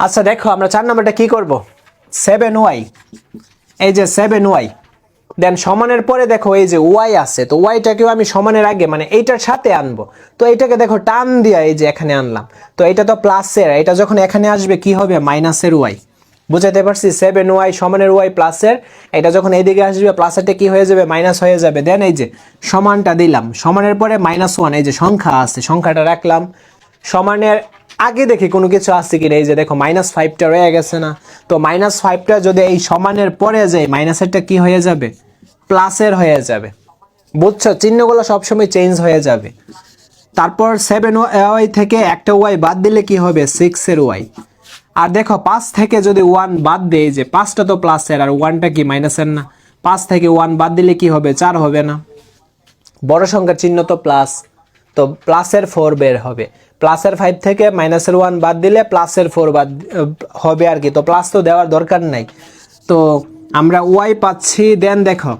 আচ্ছা দেখো, আমরা চার নাম্বারটা কি করব? সেভেন ওয়াই এই যে সেভেন ওয়াই দেন সমানের পরে দেখো, এই যে ওয়াই আছে, তো ওয়াইটাকেও আমি সমানের আগে মানে এইটার সাথে আনব। তো এইটাকে দেখো, টান দিয়া এই যে এখানে আনলাম। তো এটা তো প্লাসের এটা যখন এখানে আসবে, কি হবে? মাইনাসের ওয়াই বুঝাতে পারছি? সেভেন ওয়াই সমানের ওয়াই প্লাসের এটা যখন এইদিকে আসবে প্লাসেরটা কি হয়ে যাবে? মাইনাস হয়ে যাবে। দেন এই যে সমানটা দিলাম। সমানের পরে মাইনাস ওয়ান এই যে সংখ্যা আছে, সংখ্যাটা রাখলাম। সমানের আগে দেখি কোনো কিছু আসছে কিনা, এই যে দেখো মাইনাস ফাইভটা রয়ে গেছে না। তো মাইনাস ফাইভটা যদি এই সমানের পরে যায় মাইনাসেরটা কি হয়ে যাবে? প্লাসের হয়ে যাবে। বুঝছ? চিহ্নগুলো সবসময় চেঞ্জ হয়ে যাবে। তারপর সেভেন ওয়াই থেকে একটা ওয়াই বাদ দিলে কি হবে? সিক্সের ওয়াই আর দেখো, পাঁচ থেকে যদি ওয়ান বাদ দেয় যে পাঁচটা তো প্লাসের আর ওয়ানটা কি মাইনাসের না? পাঁচ থেকে ওয়ান বাদ দিলে কি হবে? চার হবে না। বড় সংখ্যার চিহ্ন তো প্লাস তো প্লাসের ফোর বের হবে। প্লাসের ফাইভ থেকে মাইনাসের ওয়ান বাদ দিলে প্লাসের ফোর বাদ হবে আর কি। তো প্লাস তো দেওয়ার দরকার নাই। তো আমরা ওয়াই পাচ্ছি দেন দেখো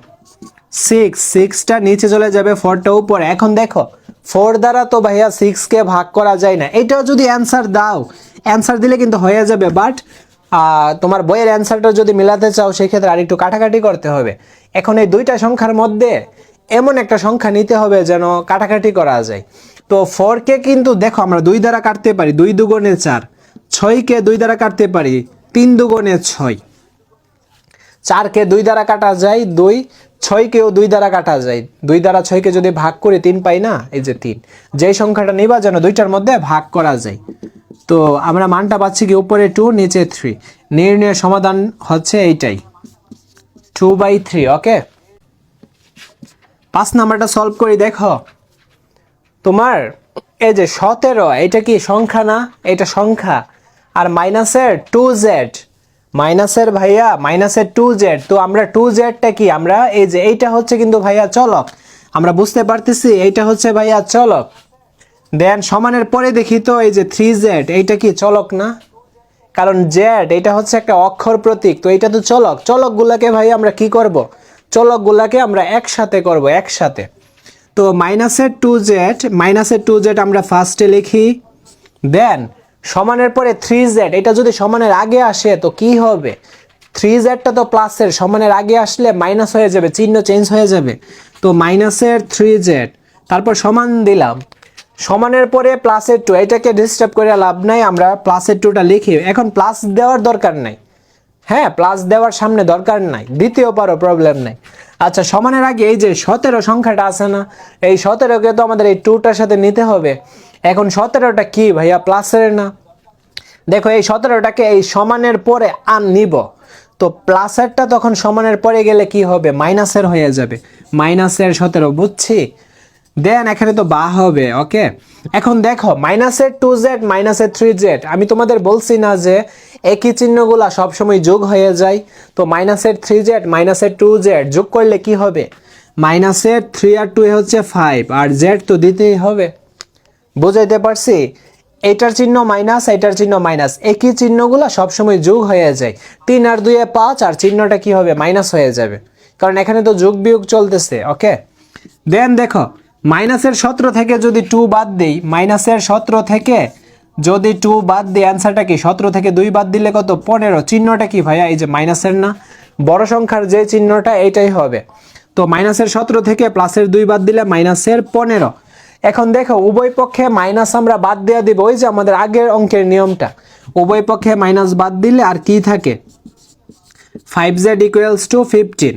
সিক্স সিক্সটা নিচে চলে যাবে ফোরটা উপরে। এখন দেখো ফোর দ্বারা তো ভাইয়া সিক্সকে ভাগ করা যায় না। এটাও যদি অ্যান্সার দাও অ্যান্সার দিলে কিন্তু হয়ে যাবে বাট তোমার বইয়ের অ্যান্সারটা যদি মিলাতে চাও, সেক্ষেত্রে আর একটু কাটাকাটি করতে হবে। এখন এই দুইটা সংখ্যার মধ্যে এমন একটা সংখ্যা নিতে হবে যেন কাটাকাটি করা যায়। তো ফোরকে কিন্তু দেখো আমরা দুই দ্বারা কাটতে পারি, দুই দুগুণে চার। ছয়কে দুই দ্বারা কাটতে পারি, তিন দুগুণে ছয়। চারকে দুই দ্বারা কাটা যায়, দুই। ছয়কেও দুই দ্বারা কাটা যায়। দুই দ্বারা ছয়কে যদি ভাগ করে তিন পাই না, এই যে তিন। যেই সংখ্যাটা নিবা যেন দুইটার মধ্যে ভাগ করা যায়। তো আমরা মানটা পাচ্ছি কি উপরে টু নিচে থ্রি নির্ণয়ের সমাধান হচ্ছে এইটাই। টু বাই থ্রি ওকে পাঁচ নাম্বারটা সলভ করি, দেখো। তোমার, এই যে সতেরো, এটা কি সংখ্যা না? এটা সংখ্যা। আর মাইনাসের টু জেড মাইনাসের ভাইয়া, মাইনাসের টু জেড তো আমরা টু জেডটা কি? আমরা এই যে এইটা হচ্ছে কিন্তু ভাইয়া চলক। আমরা বুঝতে পারতেছি এইটা হচ্ছে ভাইয়া চলক। দেন সমানের পরে দেখি তো এই যে থ্রি জেড এইটা কি চলক না? কারণ জেড এটা হচ্ছে একটা অক্ষর প্রতীক, তো এটা তো চলক। চলকগুলাকে ভাই আমরা কি করব? চলকগুলাকে আমরা একসাথে করব, একসাথে। তো মাইনাসের টু জেড মাইনাসের টু জেড আমরা ফার্স্টে লিখি। দেন সমানের পরে থ্রি জেড এটা যদি সমানের আগে আসে তো কি হবে? থ্রি জেডটা তো প্লাসের সমানের আগে আসলে মাইনাস হয়ে যাবে, চিহ্ন চেঞ্জ হয়ে যাবে। তো মাইনাসের থ্রি জেড তারপর সমান দিলাম। সমানের পরে প্লাসের টু এটাকে ডিস্টার্ব করে লাভ নাই, আমরা প্লাসের টুটা লিখি। এখন প্লাস দেওয়ার দরকার নাই। হ্যাঁ প্লাস দেওয়ার সামনে দরকার নাই দিতেও পারো প্রবলেম নাই। আচ্ছা সমানের আগে এই যে সতেরো সংখ্যাটা আছে না, এই সতেরোকে তো আমাদের এই টুটার সাথে নিতে হবে। এখন সতেরোটা কি ভাইয়া, প্লাসের না? দেখো, এই সতেরোটাকে এই সমানের পরে আন নিব। তো প্লাসেরটা তখন সমানের পরে গেলে কি হবে? মাইনাসের হয়ে যাবে। মাইনাসের সতেরো, বুঝছি? দেন এখানে তো বা হবে, ওকে? এখন দেখো মাইনাসের টু জেড মাইনাসের থ্রি জেড আমি তোমাদের বলছি না যে একই চিহ্নগুলা সবসময় যোগ হয়ে যায়। তো মাইনাসের থ্রি জেড মাইনাসের টু জেড যোগ করলে কি হবে? মাইনাসের থ্রি আর টু হচ্ছে ফাইভ আর জেড তো দিতেই হবে। বুঝাইতে পারছি? এটার চিহ্ন মাইনাস এটার চিহ্ন মাইনাস একই চিহ্নগুলো সবসময় যোগ হয়ে যায়। তিন আর দুয়ে পাঁচ, আর চিহ্নটা কি হবে? মাইনাস হয়ে যাবে। কারণ এখানে তো যোগ বিয়োগ চলতেছে, ওকে? দেন দেখো মাইনাসের সতেরো থেকে যদি টু বাদ দিই, মাইনাসের সতেরো থেকে যদি টু বাদ দিই অ্যান্সারটা কি? সতেরো থেকে দুই বাদ দিলে কত? পনেরো। চিহ্নটা কি ভাইয়া? এই যে মাইনাসের না? বড় সংখ্যার যে চিহ্নটা, এইটাই হবে। তো মাইনাসের সতেরো থেকে প্লাসের দুই বাদ দিলে মাইনাসের পনেরো। এখন দেখো, উভয় পক্ষে মাইনাস আমরা বাদ দেওয়া দিব। ওই যে আমাদের আগের অঙ্কের নিয়মটা। উভয় পক্ষে মাইনাস বাদ দিলে আর কি থাকে? Five z equals to fifteen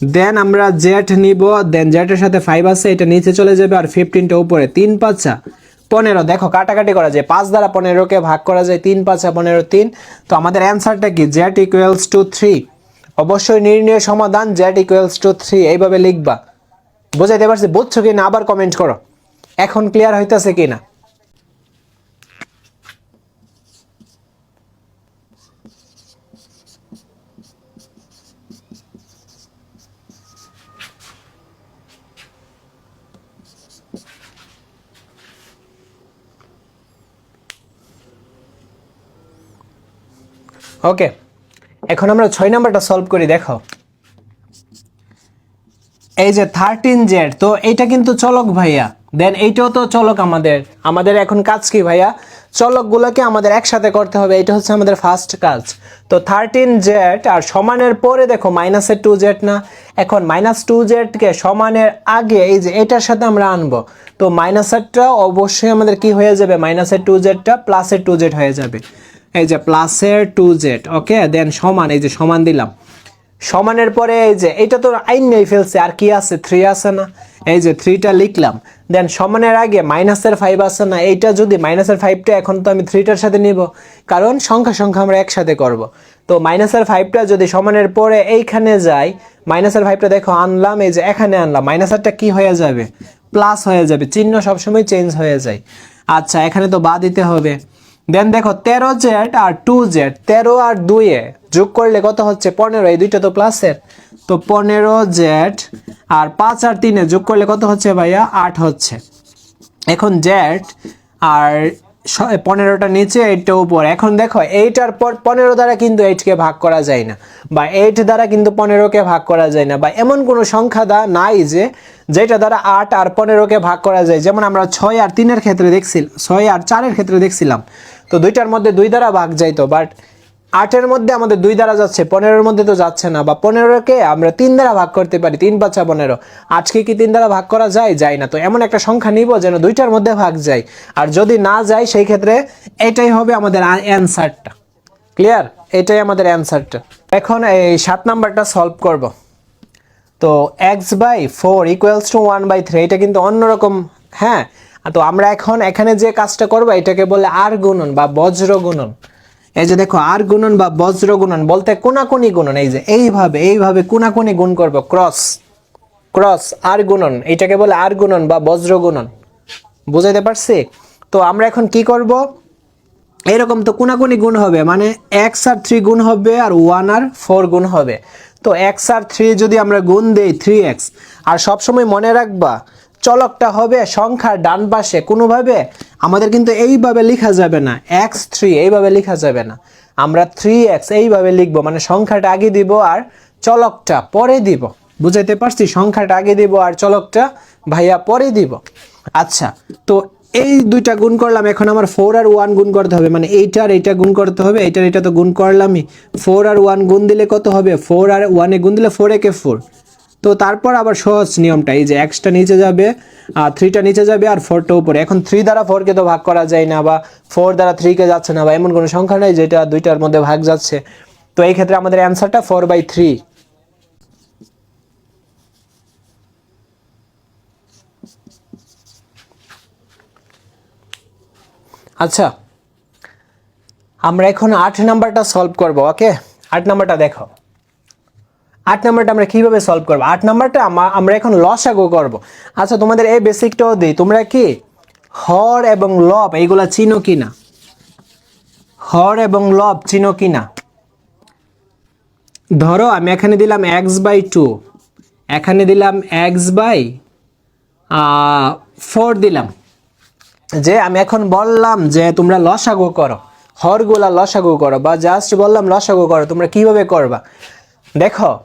then আমরা জেড নিব দেন জেডের সাথে ফাইভ আছে, এটা নিচে চলে যাবে আর ফিফটিনটা উপরে, তিন পাঁচা পনেরো। দেখো, কাটাকাটি করা যায়। পাঁচ দ্বারা পনেরোকে ভাগ করা যায়, তিন পাঁচা পনেরো, তিন। তো আমাদের অ্যান্সারটা কি? জেড ইকুয়ালস টু থ্রি অবশ্যই নির্ণয় সমাধান জেড ইকুয়ালস টু থ্রি এইভাবে লিখবা। বুঝাইতে পারছি? বুঝছ কি না আবার কমেন্ট করো। এখন ক্লিয়ার হইতাছে কি না ওকে এখন আমরা ছয় নাম্বারটা সলভ করি, দেখো। এই যে থার্টিন জেড তো এইটা কিন্তু চলক ভাইয়া। দেন এইটাও তো চলক আমাদের। আমাদের এখন কাজ কি ভাইয়া? চলকগুলোকে আমাদের একসাথে করতে হবে, এটা হচ্ছে আমাদের ফার্স্ট কাজ। তো থার্টিন জেড আর সমানের পরে দেখো মাইনাসের টু জেড না। এখন মাইনাস টু জেডকে সমানের আগে এই যে এটার সাথে আমরা আনব। তো মাইনাসেরটা অবশ্যই আমাদের কি হয়ে যাবে? মাইনাসের টু জেডটা প্লাসের টু জেড হয়ে যাবে। এই যে প্লাসের টু জেড ওকে দেন সমান, এই যে সমান দিলাম। সমানের পরে এই যে, এটা তো আইন নেই ফেলছে, আর কি আছে? থ্রি আছে না? এই যে থ্রিটা লিখলাম। দেন সমানের আগে মাইনাসের ফাইভ আছে না? এইটা যদি মাইনাসের ফাইভটা এখন তো আমি থ্রিটার সাথে নিব। কারণ সংখ্যা সংখ্যা আমরা একসাথে করব। তো মাইনাসের ফাইভটা যদি সমানের পরে এইখানে যাই মাইনাসের ফাইভটা দেখো, আনলাম, এই যে এখানে আনলাম। মাইনাসারটা কি হয়ে যাবে? প্লাস হয়ে যাবে। চিহ্ন সবসময় চেঞ্জ হয়ে যায়। আচ্ছা এখানে তো বা দিতে হবে। দেন দেখো, তেরো জেড আর টু জেড তেরো আর দুইয়ে যোগ করলে কত হচ্ছে? পনেরো, এই দুইটা তো প্লাসের তো পনেরো জেড আর পাঁচ আর তিনে যোগ করলে কত হচ্ছে ভাইয়া? আট হচ্ছে। এখন জেড আর পনেরোটা নিচে, এইটটা উপর। এখন দেখো, এইটার পর পনেরো দ্বারা কিন্তু এইটকে ভাগ করা যায় না, বা এইট দ্বারা কিন্তু পনেরোকে ভাগ করা যায় না, বা এমন কোনো সংখ্যা দা নাই যে, যেটা দ্বারা আট আর পনেরোকে ভাগ করা যায়। যেমন আমরা ছয় আর তিনের ক্ষেত্রে দেখছি, ছয় আর চারের ক্ষেত্রে দেখছিলাম, তো দুইটার মধ্যে দুই দ্বারা ভাগ যাইতো বাট আটের মধ্যে আমাদের দুই দ্বারা যাচ্ছে, পনেরোর মধ্যে তো যাচ্ছে না, বা পনেরোকে আমরা তিন দ্বারা ভাগ করতে পারি, তিন পাঁচা পনেরো। আজকে কি তিন দ্বারা ভাগ করা যায়? যায় না। তো এমন একটা সংখ্যা নিব যেন দুইটার মধ্যে ভাগ যায়। আর যদি না যায়, সেই ক্ষেত্রে এটাই হবে আমাদের অ্যান্সারটা ক্লিয়ার এটাই আমাদের অ্যান্সারটা এখন এই সাত নাম্বারটা সলভ করব। তো x by four equals to one by three এটা কিন্তু অন্যরকম হ্যাঁ? তো আমরা এখন এখানে যে কাজটা করব, এটাকে বলে আর গুণন বা বজ্র গুণন। এই যে দেখো, আর গুণন বা বজ্র গুণন বলতে কোনাকুনি গুণন, এই যে এইভাবে এইভাবে কোনাকুনি গুণ করব ক্রস ক্রস আর গুণন, এটাকে বলে আর গুণন বা বজ্র গুণন। বুঝাইতে পারছি? তো আমরা এখন কি করব? এরকম তো কোনাকুনি গুণ হবে মানে এক্স আর থ্রি গুণ হবে আর ওয়ান আর ফোর গুণ হবে। তো এক্স আর থ্রি যদি আমরা গুণ দেই থ্রি এক্স আর সবসময় মনে রাখবা চলকটা হবে সংখ্যার ডান পাশে। কোনোভাবে আমাদের কিন্তু এইভাবে লেখা যাবে না। এক্স থ্রি এইভাবে লেখা যাবে না। আমরা থ্রি এক্স এইভাবে লিখব মানে সংখ্যাটা আগে দিব আর চলকটা পরে দিব। বুঝাইতে পারছি? সংখ্যাটা আগে দিব আর চলকটা ভাইয়া পরে দিব। আচ্ছা তো এই দুইটা গুণ করলাম, এখন আমার ফোর আর ওয়ান গুণ করতে হবে। মানে এইটা আর এইটা গুণ করতে হবে, এইটার এটা তো গুণ করলামই। ফোর আর ওয়ান গুণ দিলে কত হবে? ফোর আর ওয়ানে গুণ দিলে ফোর একে ফোর তো তারপর আবার সহজ নিয়মটা, এই যে এক্সটা নিচে যাবে আর থ্রিটা নিচে যাবে আর ফোরটা উপরে। এখন থ্রি দ্বারা ফোরকে তো ভাগ করা যায় না বা ফোর দ্বারা থ্রিকে যাচ্ছে না বা এমন কোনো সংখ্যা নেই যেটা দুইটার মধ্যে ভাগ যাচ্ছে। তো এই ক্ষেত্রে আমাদের অ্যান্সারটা ফোর বাই থ্রি। আচ্ছা আমরা এখন আট নাম্বারটা সলভ করব, ওকে? আট নাম্বারটা দেখো। আট নাম্বারটা আমরা কীভাবে সলভ করব? আট নাম্বারটা আমা- আমরা এখন লসাগু করব। আচ্ছা তোমাদের এই বেসিকটাও দিই। তোমরা কি হর এবং লব, এইগুলা চিনো কি না? হর এবং লব চিনো কি না? ধরো, আমি এখানে দিলাম এক্স বাই টু এখানে দিলাম এক্স বাই ফোর দিলাম। যে আমি এখন বললাম যে তোমরা লসাগু করো। হরগুলা লসাগু করো, বা জাস্ট বললাম লসাগু করো, তোমরা কীভাবে করবা? দেখো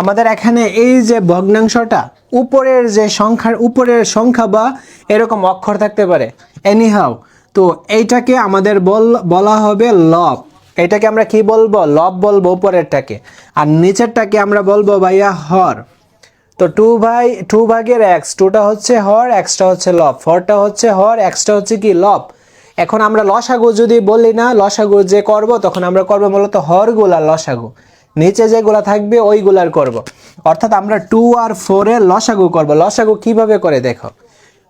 আমাদের এখানে এই যে ভগ্নাংশটা, উপরের যে সংখ্যার উপরের সংখ্যা বা এরকম অক্ষর থাকতে পারে। এনিহাও তো এইটাকে আমাদের বল, বলা হবে লব। এটাকে আমরা কি বলব? লব বলব উপরেরটাকে। আর নিচেরটাকে আমরা বলব ভাইয়া হর। তো টু ভাই টু ভাগের এক্স টুটা হচ্ছে হর এক্সটা হচ্ছে লব। ফোরটা হচ্ছে হর এক্সটা হচ্ছে কি? লব। এখন আমরা লসাগু যদি বলি না, লসাগু যে করব, তখন আমরা করব মূলত হরগুলা লসাগু। নিচে যেগুলা থাকবে, ওইগুলার করব। অর্থাৎ আমরা টু আর ফোরের লসাগু করব। লসাগু কীভাবে করে দেখো?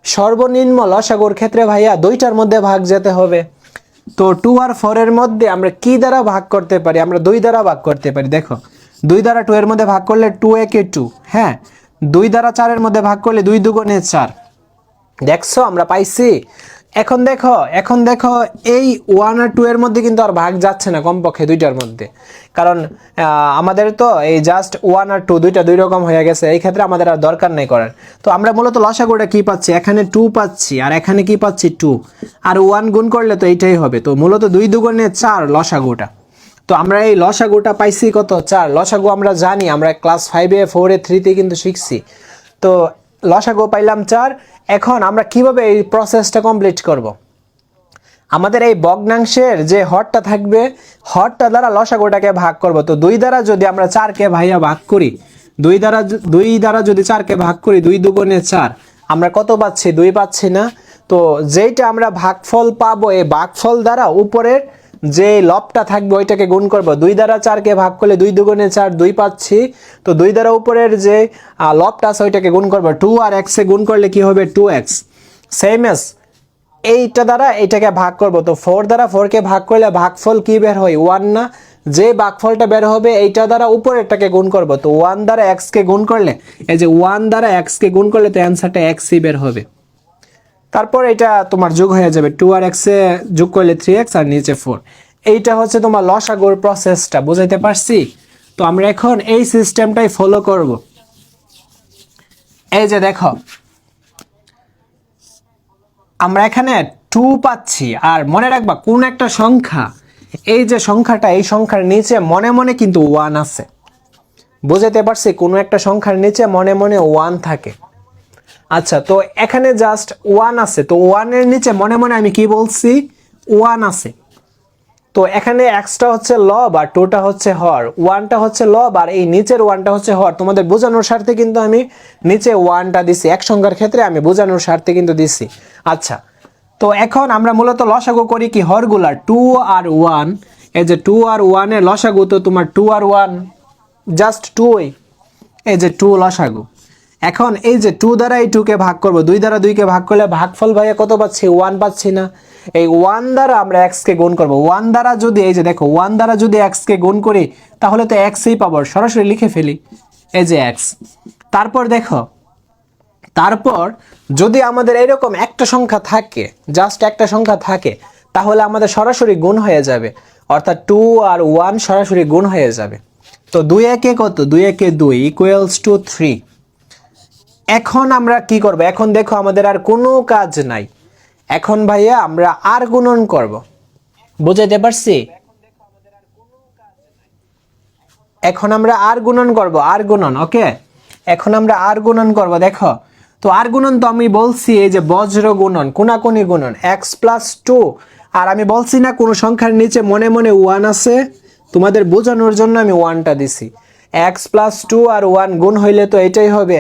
সর্বনিম্ন লসাগুর ক্ষেত্রে ভাইয়া দুইটার মধ্যে ভাগ যেতে হবে। তো টু আর ফোরের মধ্যে আমরা কি দ্বারা ভাগ করতে পারি? আমরা দুই দ্বারা ভাগ করতে পারি। দেখো, দুই দ্বারা টু এর মধ্যে ভাগ করলে টু একে টু হ্যাঁ? দুই দ্বারা চারের মধ্যে ভাগ করলে দুই দুগুণে চার। দেখছ, আমরা পাইছি? এখন দেখো এখন দেখো এই ওয়ান আর টু এর মধ্যে কিন্তু আর ভাগ যাচ্ছে না কমপক্ষে দুইটার মধ্যে। কারণ আমাদের তো এই জাস্ট ওয়ান আর টু দুইটা দুই রকম হয়ে গেছে, এই ক্ষেত্রে আমাদের আর দরকার নেই করার। তো আমরা মূলত লসাগুটা কি পাচ্ছি? এখানে টু পাচ্ছি, আর এখানে কি পাচ্ছি? টু আর ওয়ান গুণ করলে তো এইটাই হবে। তো মূলত দুই দুগুণে চার লসাগুটা। তো আমরা এই লসাগুটা পাইছি কত? চার। লসাগু আমরা জানি, আমরা ক্লাস ফাইভে ফোরে থ্রিতে কিন্তু শিখছি। তো লসাগু পাইলাম চার। এখন আমরা কীভাবে এই প্রসেসটা কমপ্লিট করব। আমাদের এই ভগ্নাংশের যে হরটা থাকবে, হরটা দ্বারা লসাগুটাকে ভাগ করব। তো দুই দ্বারা যদি আমরা চারকে ভাইয়া ভাগ করি, দুই দ্বারা দুই দ্বারা যদি চারকে ভাগ করি, দুই দুগুণে চার, আমরা কত পাচ্ছি? দুই পাচ্ছি না। তো যেইটা আমরা ভাগফল পাবো, এই ভাগফল দ্বারা উপরের যে লবটা থাকবে ওইটাকে গুণ করব। দুই দ্বারা চারকে ভাগ করলে দুই দুগুণে চার, দুই পাচ্ছি। তো দুই দ্বারা উপরের যে লবটা আছে ওইটাকে গুণ করব। টু আর এক্সে গুণ করলে কি হবে? Two x. সেম এস এইটা দ্বারা এটাকে ভাগ করব। তো ফোর দ্বারা ফোরকে ভাগ করলে ভাগফল কি বের হয়? ওয়ান না। যে ভাগফলটা বের হবে এইটা দ্বারা উপরেরটাকে গুণ করব। তো ওয়ান দ্বারা এক্সকে গুণ করলে, এই যে ওয়ান দ্বারা এক্সকে গুণ করলে তো অ্যান্সারটা এক্সই বের হবে। তারপর এটা তোমার যোগ হয়ে যাবে টু আর এক্সে যোগ করলে থ্রি এক্স আর নিচে ফোর এইটা হচ্ছে তোমার লসাগুর প্রসেসটা বুঝাইতে পারছি? তো আমরা এখন এই সিস্টেমটাই ফলো করব। এই যে দেখো, আমরা এখানে টু পাচ্ছি, আর মনে রাখবা কোন একটা সংখ্যা, এই যে সংখ্যাটা, এই সংখ্যার নিচে মনে মনে কিন্তু ওয়ান আছে। বুঝাতে পারছি কোনো একটা সংখ্যার নিচে মনে মনে ওয়ান থাকে। আচ্ছা তো এখানে জাস্ট ওয়ান আছে। তো ওয়ানের নিচে মনে মনে আমি কি বলছি? ওয়ান আছে। তো এখানে এক্সটা হচ্ছে লব আর টুটা হচ্ছে হর। ওয়ানটা হচ্ছে লব আর এই নিচের ওয়ানটা হচ্ছে হর। তোমাদের বোঝানোর স্বার্থে কিন্তু আমি নিচে ওয়ানটা দিছি। এক সংখ্যার ক্ষেত্রে আমি বোঝানোর স্বার্থে কিন্তু দিছি। আচ্ছা তো এখন আমরা মূলত লসাগু করি কি হরগুলার। টু আর ওয়ান এই যে টু আর ওয়ানের লসাগু, তো তোমার টু আর ওয়ান জাস্ট টুই এই যে টু লসাগু। এখন এই যে টু দ্বারা এই টুকে ভাগ করব, দুই দ্বারা দুইকে ভাগ করলে ভাগফল ভাইয়া কত পাচ্ছি? ওয়ান পাচ্ছি না। এই ওয়ান দ্বারা আমরা এক্সকে গুণ করব। ওয়ান দ্বারা যদি, এই যে দেখো ওয়ান দ্বারা যদি এক্সকে গুণ করি, তাহলে তো এক্সই পাবো। সরাসরি লিখে ফেলি। এই যে এক্স তারপর দেখো, তারপর যদি আমাদের এরকম একটা সংখ্যা থাকে জাস্ট একটা সংখ্যা থাকে, তাহলে আমাদের সরাসরি গুণ হয়ে যাবে। অর্থাৎ টু আর ওয়ান সরাসরি গুণ হয়ে যাবে। তো দুই একে কত? দুই একে দুই ইকুয়ালস টু থ্রি এখন আমরা কি করব? এখন দেখো আমাদের আর কোনো কাজ নাই। এখন ভাইয়া আমরা আর গুণন করব। বুঝাইতে পারছি? এখন আমরা আর গুণন করব, আর গুণন, ওকে? এখন আমরা আর গুণন করব, দেখো। তো আর গুণন তো আমি বলছি এই যে বজ্র গুণন, কোনাকুনি গুণন এক্স প্লাস টু আর আমি বলছি না কোনো সংখ্যার নিচে মনে মনে ওয়ান আছে। তোমাদের বোঝানোর জন্য আমি ওয়ানটা দিছি। এক্স প্লাস টু আর ওয়ান গুণ হইলে তো এটাই হবে।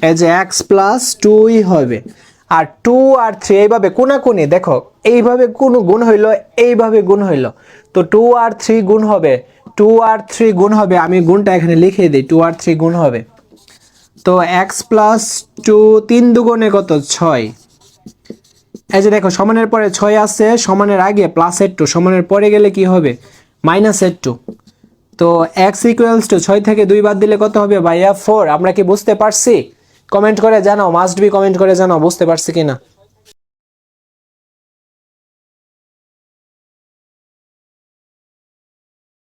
এই যে এক্স প্লাস টুই হবে। আর টু আর থ্রি এইভাবে কোনাকুনি, দেখো, এইভাবে কোন গুণ হইল, এইভাবে গুণ হইল। তো টু আর থ্রি গুণ হবে টু আর থ্রি গুণ হবে, আমি গুণটা এখানে লিখে দিই টু আর থ্রি গুণ হবে। তো এক্স প্লাস টু তিন দুগুণে কত? ছয়। এই যে দেখো, সমানের পরে ছয় আছে, সমানের আগে প্লাসের টু সমানের পরে গেলে কি হবে? মাইনাসের টু তো এক্স ইকুয়ালস টু ছয় থেকে দুই বাদ দিলে কত হবে? ভাইয়া ফোর আমরা কি বুঝতে পারছি? কমেন্ট করে জানাও মাস্ট বি কমেন্ট করে জানাও বুঝতে পারছি কিনা।